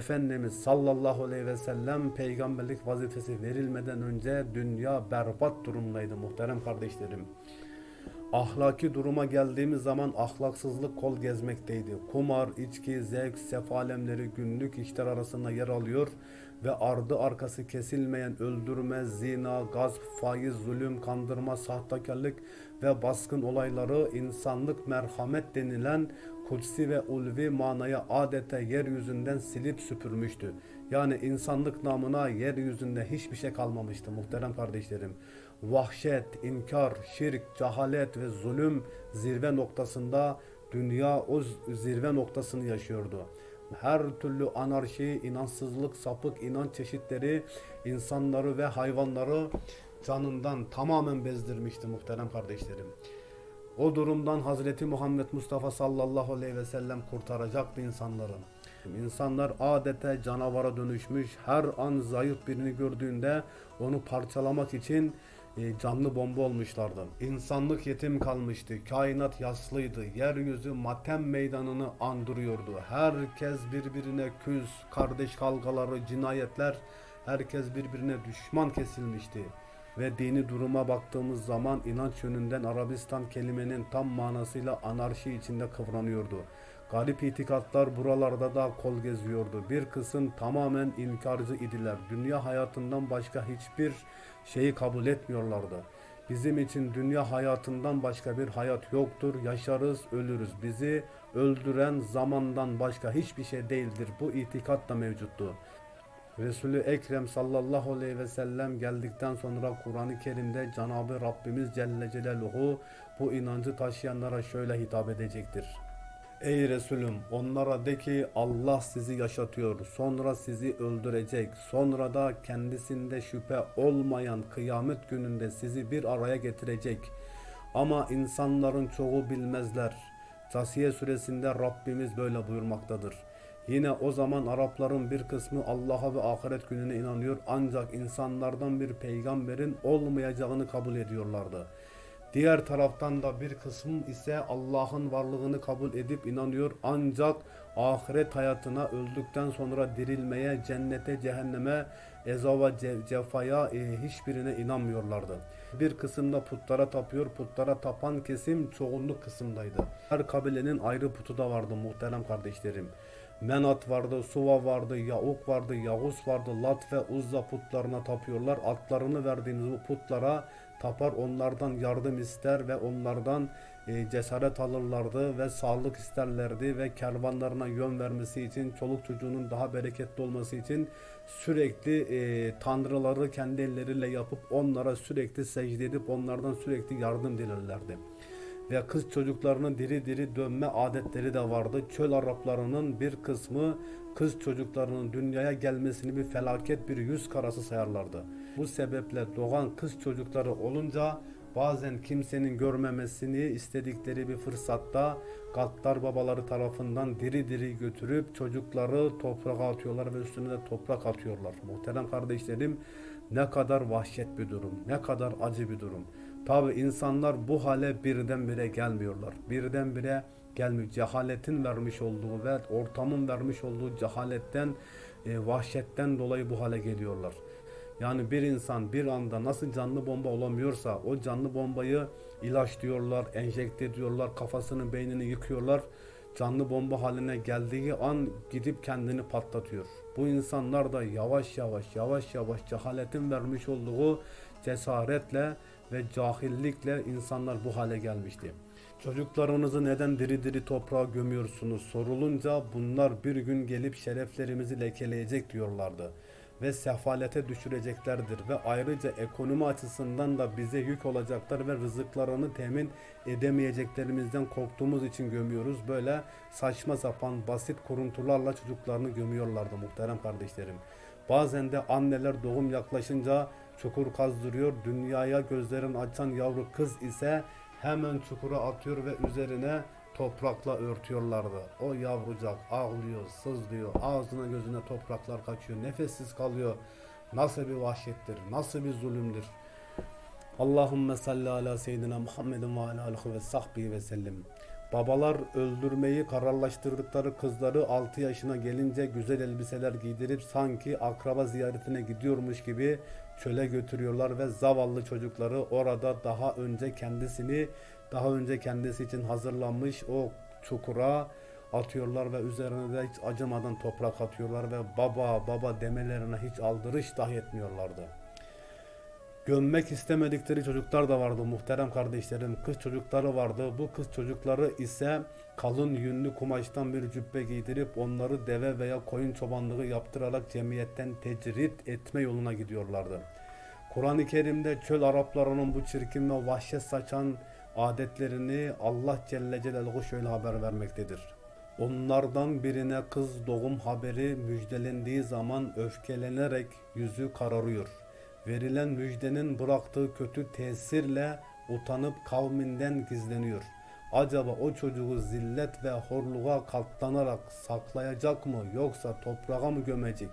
Efendimiz sallallahu aleyhi ve sellem peygamberlik vazifesi verilmeden önce dünya berbat durumdaydı muhterem kardeşlerim. Ahlaki duruma geldiğimiz zaman ahlaksızlık kol gezmekteydi. Kumar, içki, zevk, sefalemleri günlük işler arasında yer alıyor ve ardı arkası kesilmeyen öldürme, zina, gasp, faiz, zulüm, kandırma, sahtekarlık ve baskın olayları insanlık merhamet denilen kutsi ve ulvi manaya adeta yeryüzünden silip süpürmüştü. Yani insanlık namına yeryüzünde hiçbir şey kalmamıştı muhterem kardeşlerim. Vahşet, inkar, şirk, cehalet ve zulüm zirve noktasında dünya o zirve noktasını yaşıyordu. Her türlü anarşi, inançsızlık, sapık inanç çeşitleri insanları ve hayvanları canından tamamen bezdirmişti muhterem kardeşlerim. O durumdan Hazreti Muhammed Mustafa sallallahu aleyhi ve sellem kurtaracaktı insanları. İnsanlar adeta canavara dönüşmüş, her an zayıf birini gördüğünde onu parçalamak için e, canlı bomba olmuşlardı. İnsanlık yetim kalmıştı, kainat yaslıydı, yeryüzü matem meydanını andırıyordu. Herkes birbirine küs, kardeş kavgaları, cinayetler, herkes birbirine düşman kesilmişti ve dini duruma baktığımız zaman inanç yönünden Arabistan kelimenin tam manasıyla anarşi içinde kıvranıyordu. Garip itikatlar buralarda da kol geziyordu. Bir kısım tamamen inkarcı idiler. Dünya hayatından başka hiçbir şeyi kabul etmiyorlardı. Bizim için dünya hayatından başka bir hayat yoktur. Yaşarız, ölürüz. Bizi öldüren zamandan başka hiçbir şey değildir. Bu itikat da mevcuttu. Resulü Ekrem sallallahu aleyhi ve sellem geldikten sonra Kur'an-ı Kerim'de Cenabı Rabbimiz Celle Celaluhu bu inancı taşıyanlara şöyle hitap edecektir. Ey Resulüm onlara de ki Allah sizi yaşatıyor sonra sizi öldürecek sonra da kendisinde şüphe olmayan kıyamet gününde sizi bir araya getirecek. Ama insanların çoğu bilmezler. Casiye suresinde Rabbimiz böyle buyurmaktadır. Yine o zaman Arapların bir kısmı Allah'a ve ahiret gününe inanıyor ancak insanlardan bir peygamberin olmayacağını kabul ediyorlardı. Diğer taraftan da bir kısım ise Allah'ın varlığını kabul edip inanıyor ancak ahiret hayatına öldükten sonra dirilmeye, cennete, cehenneme, ezava, cefaya e, hiçbirine inanmıyorlardı. Bir kısımda putlara tapıyor, putlara tapan kesim çoğunluk kısımdaydı. Her kabilenin ayrı putu da vardı muhterem kardeşlerim. Menat vardı, Suva vardı, Yauk vardı, Yavuz vardı, Lat ve Uzza putlarına tapıyorlar. Atlarını verdiğiniz bu putlara tapar, onlardan yardım ister ve onlardan e, cesaret alırlardı ve sağlık isterlerdi ve kervanlarına yön vermesi için, çoluk çocuğunun daha bereketli olması için sürekli e, tanrıları kendi elleriyle yapıp onlara sürekli secde edip onlardan sürekli yardım dilerlerdi ve kız çocuklarının diri diri dönme adetleri de vardı. Çöl Araplarının bir kısmı kız çocuklarının dünyaya gelmesini bir felaket bir yüz karası sayarlardı. Bu sebeple doğan kız çocukları olunca bazen kimsenin görmemesini istedikleri bir fırsatta gattar babaları tarafından diri diri götürüp çocukları toprağa atıyorlar ve üstüne de toprak atıyorlar. Muhterem kardeşlerim ne kadar vahşet bir durum, ne kadar acı bir durum. Tabi insanlar bu hale birdenbire gelmiyorlar. Birdenbire gelmiyor. Cehaletin vermiş olduğu ve ortamın vermiş olduğu cehaletten, e, vahşetten dolayı bu hale geliyorlar. Yani bir insan bir anda nasıl canlı bomba olamıyorsa o canlı bombayı ilaç diyorlar, enjekte ediyorlar, kafasını beynini yıkıyorlar. Canlı bomba haline geldiği an gidip kendini patlatıyor. Bu insanlar da yavaş yavaş yavaş yavaş cehaletin vermiş olduğu cesaretle ve cahillikle insanlar bu hale gelmişti. Çocuklarınızı neden diri diri toprağa gömüyorsunuz sorulunca bunlar bir gün gelip şereflerimizi lekeleyecek diyorlardı ve sefalete düşüreceklerdir ve ayrıca ekonomi açısından da bize yük olacaklar ve rızıklarını temin edemeyeceklerimizden korktuğumuz için gömüyoruz. Böyle saçma sapan basit kuruntularla çocuklarını gömüyorlardı muhterem kardeşlerim. Bazen de anneler doğum yaklaşınca çukur kazdırıyor. Dünyaya gözlerini açan yavru kız ise hemen çukura atıyor ve üzerine toprakla örtüyorlardı. O yavrucak ağlıyor, sızlıyor, ağzına gözüne topraklar kaçıyor, nefessiz kalıyor. Nasıl bir vahşettir, nasıl bir zulümdür. Allahümme salli ala seyyidina Muhammedin ve ala alihi ve sahbihi ve sellim. Babalar öldürmeyi kararlaştırdıkları kızları 6 yaşına gelince güzel elbiseler giydirip sanki akraba ziyaretine gidiyormuş gibi çöle götürüyorlar ve zavallı çocukları orada daha önce kendisini daha önce kendisi için hazırlanmış o çukura atıyorlar ve üzerine de hiç acımadan toprak atıyorlar ve baba baba demelerine hiç aldırış dahi etmiyorlardı. Gömmek istemedikleri çocuklar da vardı muhterem kardeşlerim. Kız çocukları vardı. Bu kız çocukları ise kalın yünlü kumaştan bir cübbe giydirip onları deve veya koyun çobanlığı yaptırarak cemiyetten tecrit etme yoluna gidiyorlardı. Kur'an-ı Kerim'de çöl Araplarının bu çirkin ve vahşet saçan adetlerini Allah Celle Celaluhu şöyle haber vermektedir. Onlardan birine kız doğum haberi müjdelendiği zaman öfkelenerek yüzü kararıyor. Verilen müjdenin bıraktığı kötü tesirle utanıp kavminden gizleniyor. Acaba o çocuğu zillet ve horluğa katlanarak saklayacak mı yoksa toprağa mı gömecek?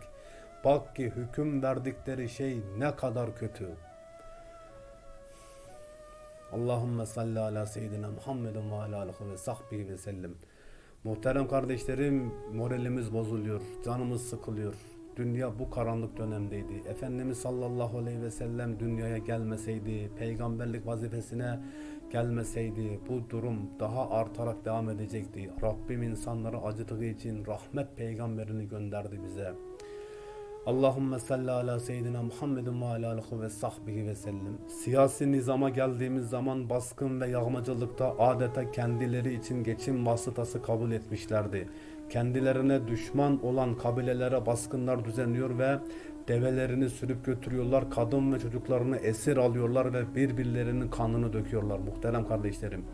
Bak ki hüküm verdikleri şey ne kadar kötü. Allahümme salli ala seyyidina Muhammedin ve ala ve sahbihi ve sellem. Muhterem kardeşlerim moralimiz bozuluyor, canımız sıkılıyor. Dünya bu karanlık dönemdeydi. Efendimiz sallallahu aleyhi ve sellem dünyaya gelmeseydi, peygamberlik vazifesine gelmeseydi bu durum daha artarak devam edecekti. Rabbim insanları acıtığı için rahmet peygamberini gönderdi bize. Allahümme salli ala seyyidina Muhammedin ve ala ve sahbihi ve sellem. Siyasi nizama geldiğimiz zaman baskın ve yağmacılıkta adeta kendileri için geçim vasıtası kabul etmişlerdi. Kendilerine düşman olan kabilelere baskınlar düzenliyor ve develerini sürüp götürüyorlar. Kadın ve çocuklarını esir alıyorlar ve birbirlerinin kanını döküyorlar muhterem kardeşlerim.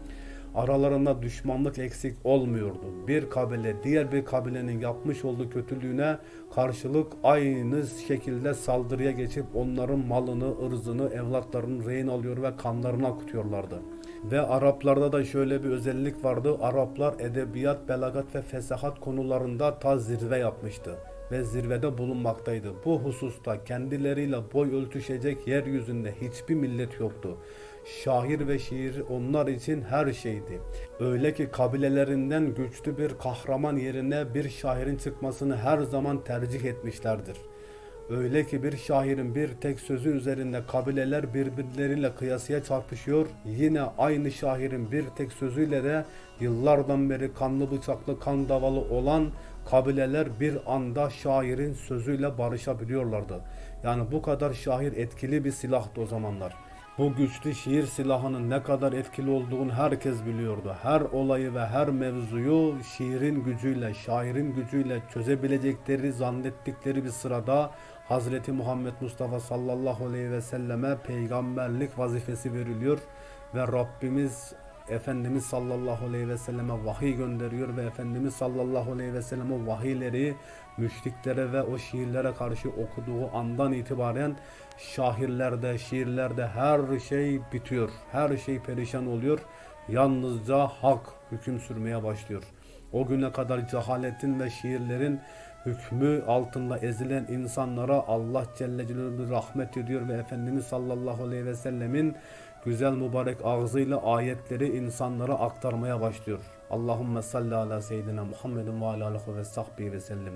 Aralarında düşmanlık eksik olmuyordu. Bir kabile diğer bir kabilenin yapmış olduğu kötülüğüne karşılık aynı şekilde saldırıya geçip onların malını, ırzını, evlatlarını rehin alıyor ve kanlarını akıtıyorlardı. Ve Araplarda da şöyle bir özellik vardı. Araplar edebiyat, belagat ve fesahat konularında ta zirve yapmıştı ve zirvede bulunmaktaydı. Bu hususta kendileriyle boy ölçüşecek yeryüzünde hiçbir millet yoktu. Şair ve şiir onlar için her şeydi. Öyle ki kabilelerinden güçlü bir kahraman yerine bir şairin çıkmasını her zaman tercih etmişlerdir. Öyle ki bir şairin bir tek sözü üzerinde kabileler birbirleriyle kıyasıya çarpışıyor. Yine aynı şairin bir tek sözüyle de yıllardan beri kanlı bıçaklı kan davalı olan kabileler bir anda şairin sözüyle barışabiliyorlardı. Yani bu kadar şair etkili bir silahtı o zamanlar. Bu güçlü şiir silahının ne kadar etkili olduğunu herkes biliyordu. Her olayı ve her mevzuyu şiirin gücüyle, şairin gücüyle çözebilecekleri zannettikleri bir sırada Hazreti Muhammed Mustafa sallallahu aleyhi ve selleme peygamberlik vazifesi veriliyor ve Rabbimiz Efendimiz sallallahu aleyhi ve selleme vahiy gönderiyor ve Efendimiz sallallahu aleyhi ve sellem o vahiyleri müşriklere ve o şiirlere karşı okuduğu andan itibaren şahirlerde, şiirlerde her şey bitiyor. Her şey perişan oluyor. Yalnızca hak hüküm sürmeye başlıyor. O güne kadar cehaletin ve şiirlerin hükmü altında ezilen insanlara Allah Celle Celaluhu rahmet ediyor ve Efendimiz sallallahu aleyhi ve sellemin güzel mübarek ağzıyla ayetleri insanlara aktarmaya başlıyor. Allahümme salli ala seyyidina Muhammedin ve ala alihi ve sahbihi ve sellem.